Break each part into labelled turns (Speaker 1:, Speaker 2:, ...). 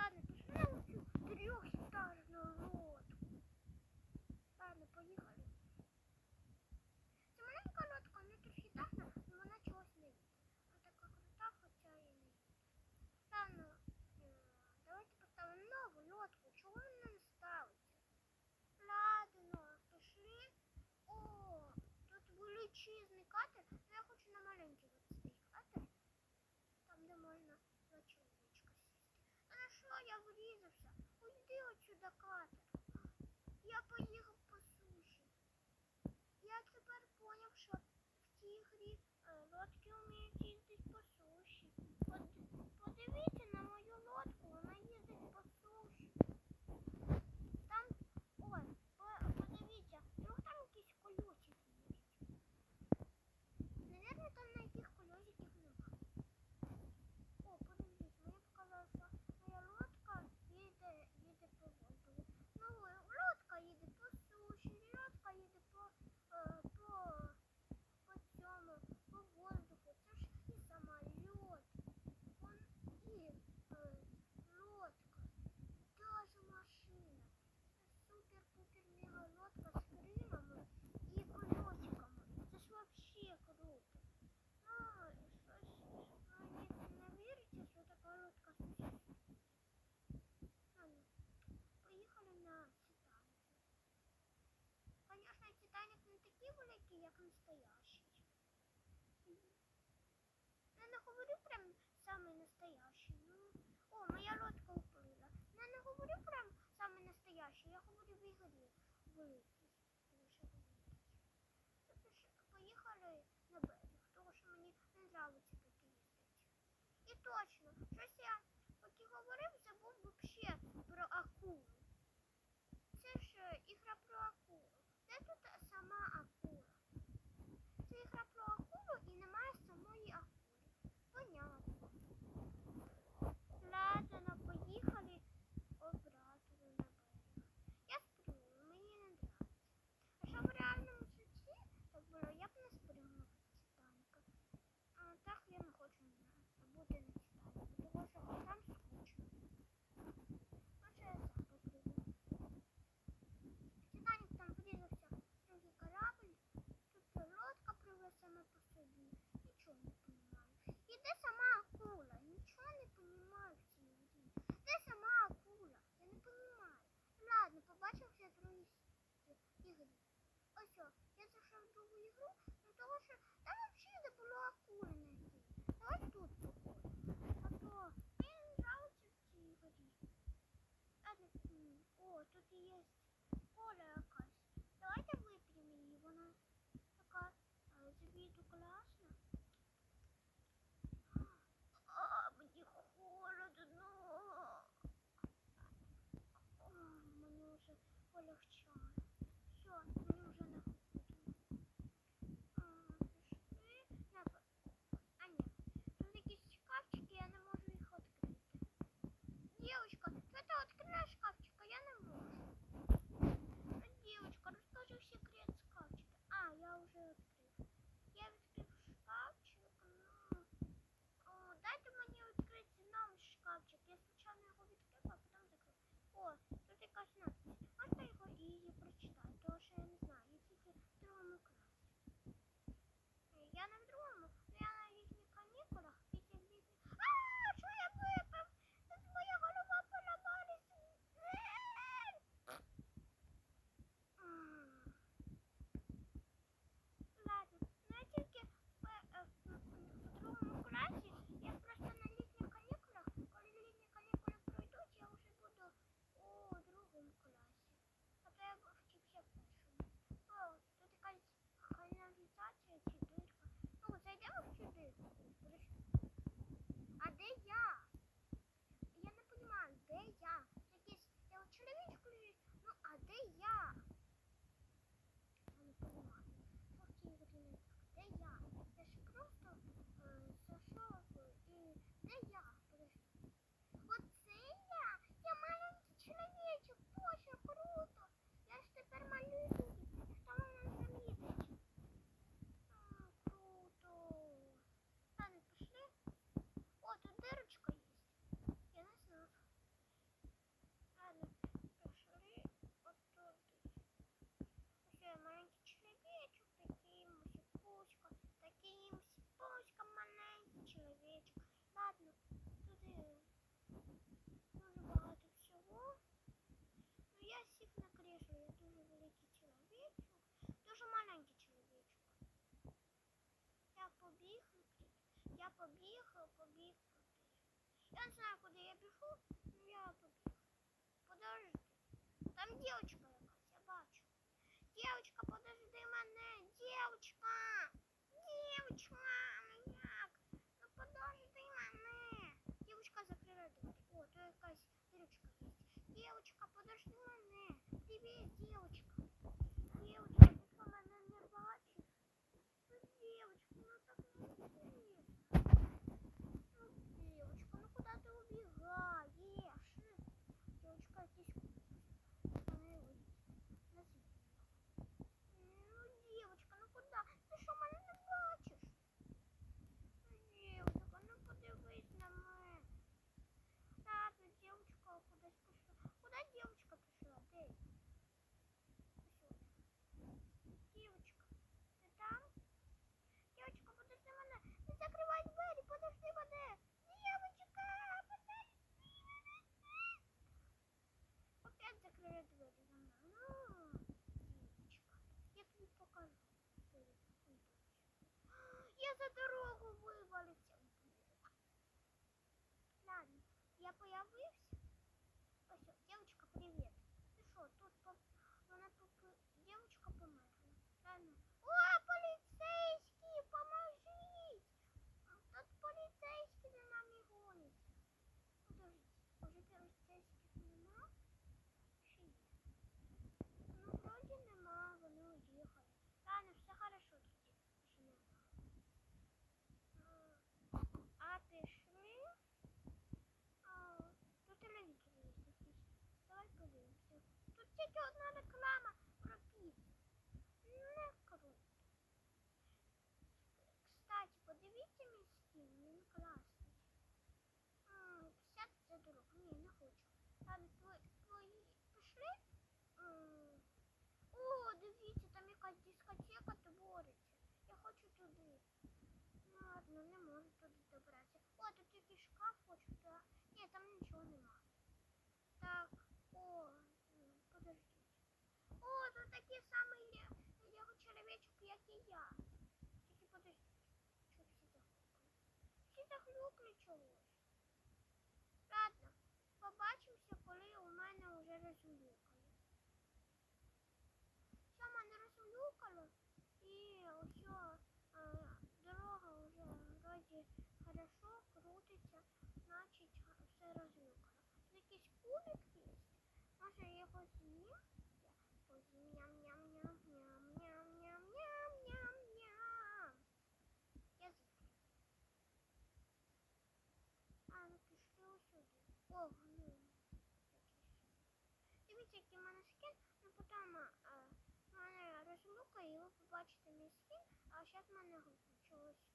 Speaker 1: Hakan заката. Я поїхав. Поїхали на берег, тому що мені не подобається тут їздити. І точно, щось я поки говорив, забув взагалі про акулу. за дорогу. Ну не можу туди добратися. О, тут якийсь шкаф хочу. Да? Ні, там нічого нема. Так, о, подождіть. О, тут такий самий є, його черв'ячок, як і я. Тільки подождіть. Чого всі захлюкли? Всі захлюкли чого? курочки. Маша, я хочу ням. Хочу ням-ням-ням-ням-ням-ням-ням. Я закрою. А, ну пішли усюди. О, ну. Дивіться, який в мене скін. Ну, потім в мене розмука, і ви побачите мій скін. А зараз в мене чогось.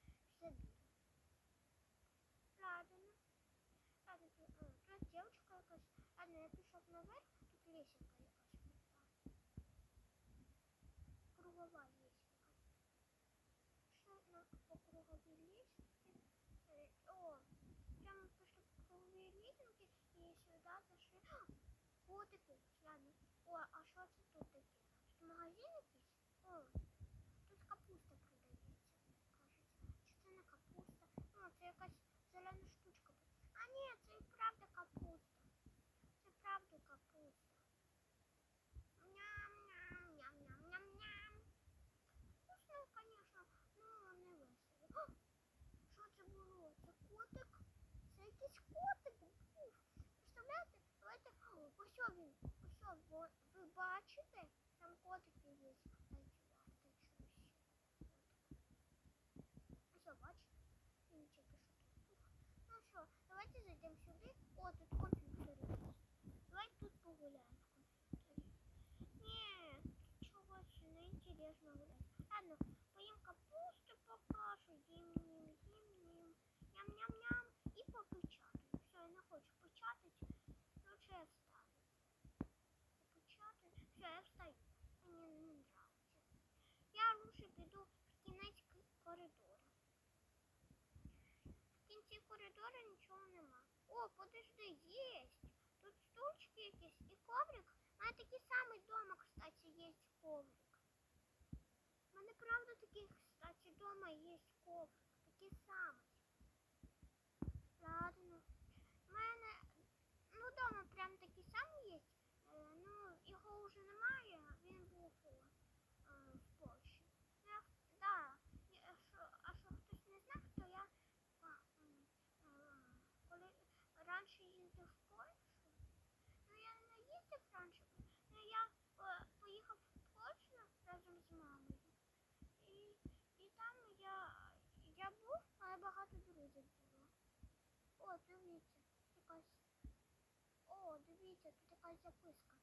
Speaker 1: ಕೂತಿತು Ось він, ось ви, ви бачите, там котики є. Ну ось бачите? Ну що, давайте зайдемо сюди. О, тут коридорі нічого нема. О, подожди, есть. Тут стульчики есть и коврик. А У мене такий самий дома, кстати, есть коврик. У мене правда такий, кстати, дома есть коврик. Такий самий. раніше їздив в Польщу. Ну я не їздив раніше, але я е, поїхав в Польщу разом з мамою. І, і там я я був, але багато друзів було. О, дивіться, якась. О, дивіться, тут якась записка.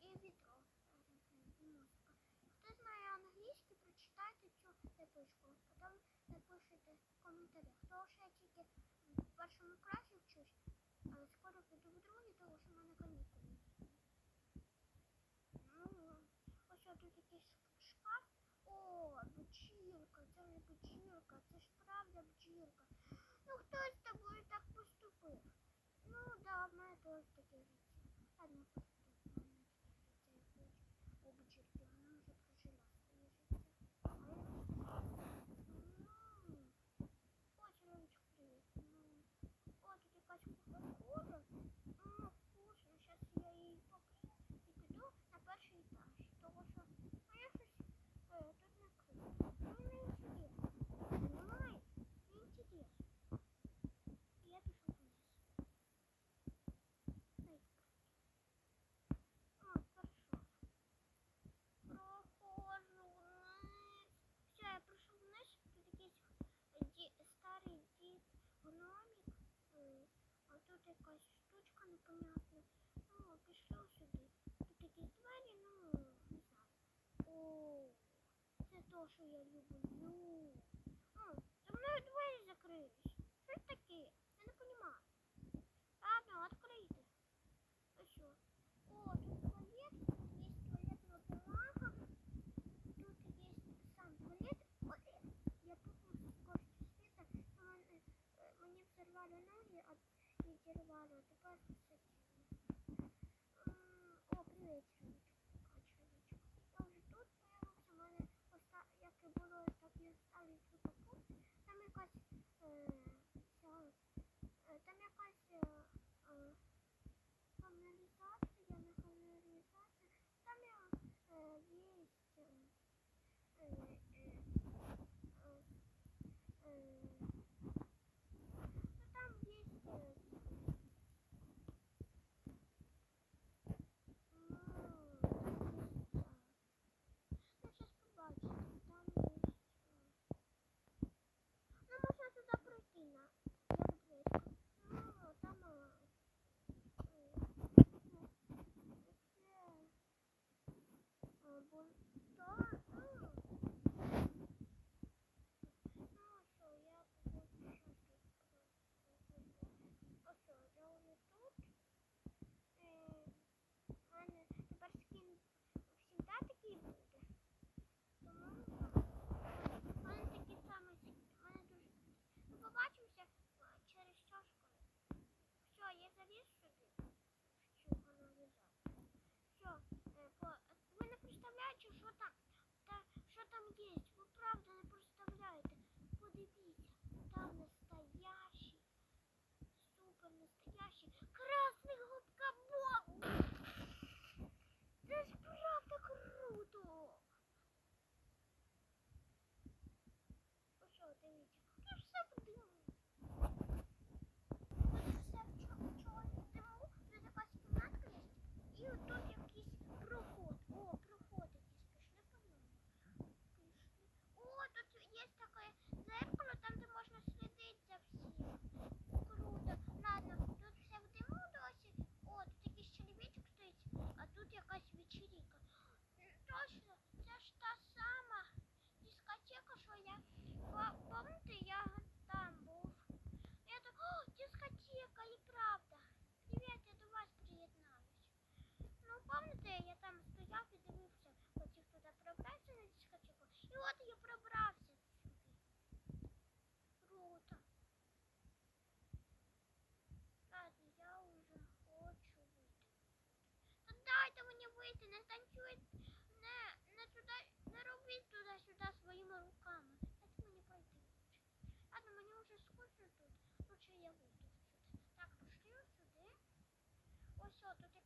Speaker 1: І вітро. Хто знає англійську, прочитайте цю записку. Потім напишіть в коментарях. Хто ще Ну хтось з тобою так поступив. Ну, да, в мене теж таке. Ладно. там есть. Вы правда не танцюйте, не танцюйте, не, не туди, не робіть туди-сюди своїми руками. Дайте мені пройти. Ладно, мені вже скучно тут, лучше я вийду сюди. Так, пішли сюди. Ось о, тут